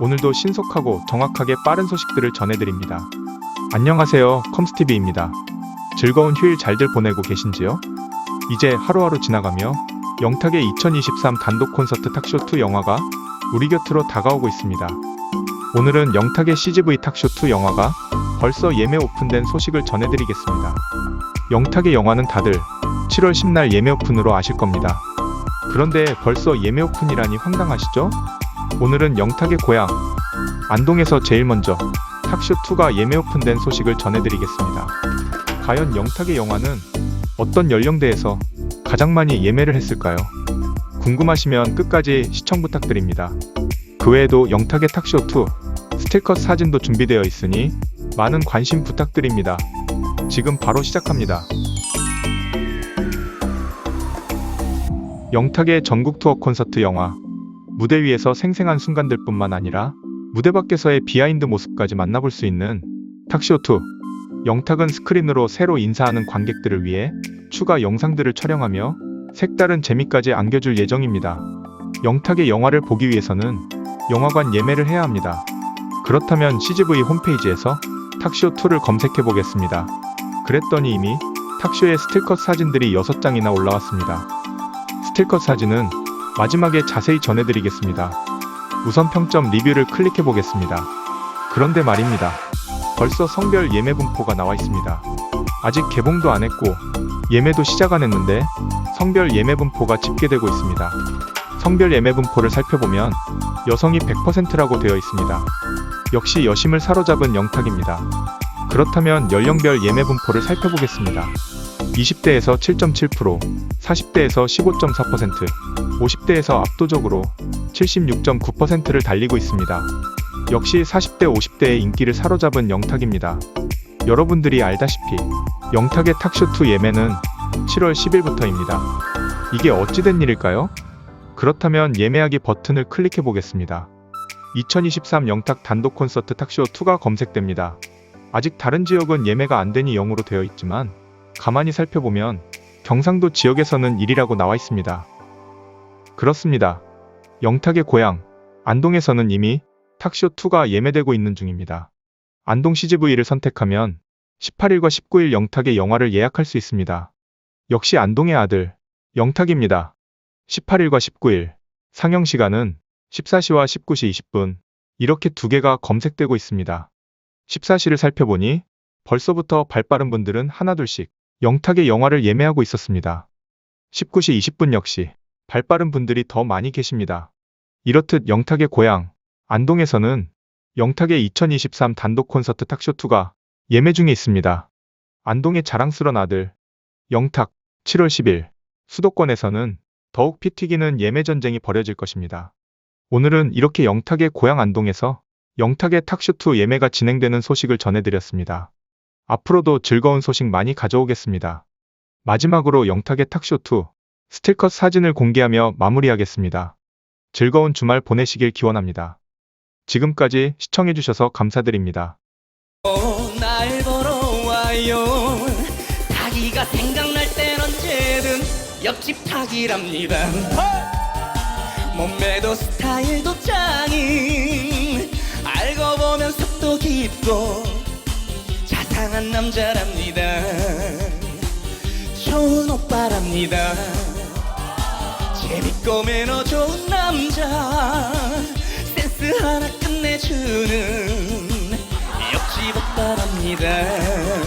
오늘도 신속하고 정확하게 빠른 소식들을 전해드립니다. 안녕하세요. 컴스티비입니다. 즐거운 휴일 잘들 보내고 계신지요? 이제 하루하루 지나가며 영탁의 2023 단독 콘서트 탁쇼2 영화가 우리 곁으로 다가오고 있습니다. 오늘은 영탁의 CGV 탁쇼2 영화가 벌써 예매 오픈된 소식을 전해드리겠습니다. 영탁의 영화는 다들 7월 10날 예매 오픈으로 아실 겁니다. 그런데 벌써 예매 오픈이라니 황당하시죠? 오늘은 영탁의 고향 안동에서 제일 먼저 탁쇼2가 예매 오픈된 소식을 전해드리겠습니다. 과연 영탁의 영화는 어떤 연령대에서 가장 많이 예매를 했을까요? 궁금하시면 끝까지 시청 부탁드립니다. 그 외에도 영탁의 탁쇼2 스틸컷 사진도 준비되어 있으니 많은 관심 부탁드립니다. 지금 바로 시작합니다. 영탁의 전국 투어 콘서트 영화 무대 위에서 생생한 순간들 뿐만 아니라 무대 밖에서의 비하인드 모습까지 만나볼 수 있는 탁쇼2 영탁은 스크린으로 새로 인사하는 관객들을 위해 추가 영상들을 촬영하며 색다른 재미까지 안겨줄 예정입니다. 영탁의 영화를 보기 위해서는 영화관 예매를 해야 합니다. 그렇다면 CGV 홈페이지에서 탁쇼2를 검색해 보겠습니다. 그랬더니 이미 탁쇼의 스틸컷 사진들이 6장이나 올라왔습니다. 스틸컷 사진은 마지막에 자세히 전해드리겠습니다. 우선 평점 리뷰를 클릭해 보겠습니다. 그런데 말입니다. 벌써 성별 예매 분포가 나와 있습니다. 아직 개봉도 안 했고 예매도 시작 안 했는데 성별 예매 분포가 집계되고 있습니다. 성별 예매 분포를 살펴보면 여성이 100%라고 되어 있습니다. 역시 여심을 사로잡은 영탁입니다. 그렇다면 연령별 예매 분포를 살펴보겠습니다. 20대에서 7.7%, 40대에서 15.4%, 50대에서 압도적으로 76.9%를 달리고 있습니다. 역시 40대, 50대의 인기를 사로잡은 영탁입니다. 여러분들이 알다시피 영탁의 탁쇼2 예매는 7월 10일부터입니다. 이게 어찌된 일일까요? 그렇다면 예매하기 버튼을 클릭해 보겠습니다. 2023 영탁 단독 콘서트 탁쇼2가 검색됩니다. 아직 다른 지역은 예매가 안 되니 0으로 되어 있지만 가만히 살펴보면 경상도 지역에서는 1이라고 나와 있습니다. 그렇습니다. 영탁의 고향 안동에서는 이미 탁쇼2가 예매되고 있는 중입니다. 안동 CGV를 선택하면 18일과 19일 영탁의 영화를 예약할 수 있습니다. 역시 안동의 아들 영탁입니다. 18일과 19일 상영 시간은 14시와 19시 20분 이렇게 두 개가 검색되고 있습니다. 14시를 살펴보니 벌써부터 발빠른 분들은 하나둘씩 영탁의 영화를 예매하고 있었습니다. 19시 20분 역시 발빠른 분들이 더 많이 계십니다. 이렇듯 영탁의 고향 안동에서는 영탁의 2023 단독 콘서트 탁쇼2가 예매 중에 있습니다. 안동의 자랑스런 아들 영탁 7월 10일 수도권에서는 더욱 피 튀기는 예매 전쟁이 벌어질 것입니다. 오늘은 이렇게 영탁의 고향 안동에서 영탁의 탁쇼2 예매가 진행되는 소식을 전해드렸습니다. 앞으로도 즐거운 소식 많이 가져오겠습니다. 마지막으로 영탁의 탁쇼2 스틸컷 사진을 공개하며 마무리하겠습니다. 즐거운 주말 보내시길 기원합니다. 지금까지 시청해주셔서 감사드립니다. 오, 날 보러 와요 타기가 생각날 땐 언제든 옆집 타기랍니다 몸매도 스타일도 짱인 알고 보면 속도 깊고 자상한 남자랍니다. 좋은 오빠랍니다. 재밌고 매너 좋은 남자. 센스 하나 끝내주는 옆집 오빠랍니다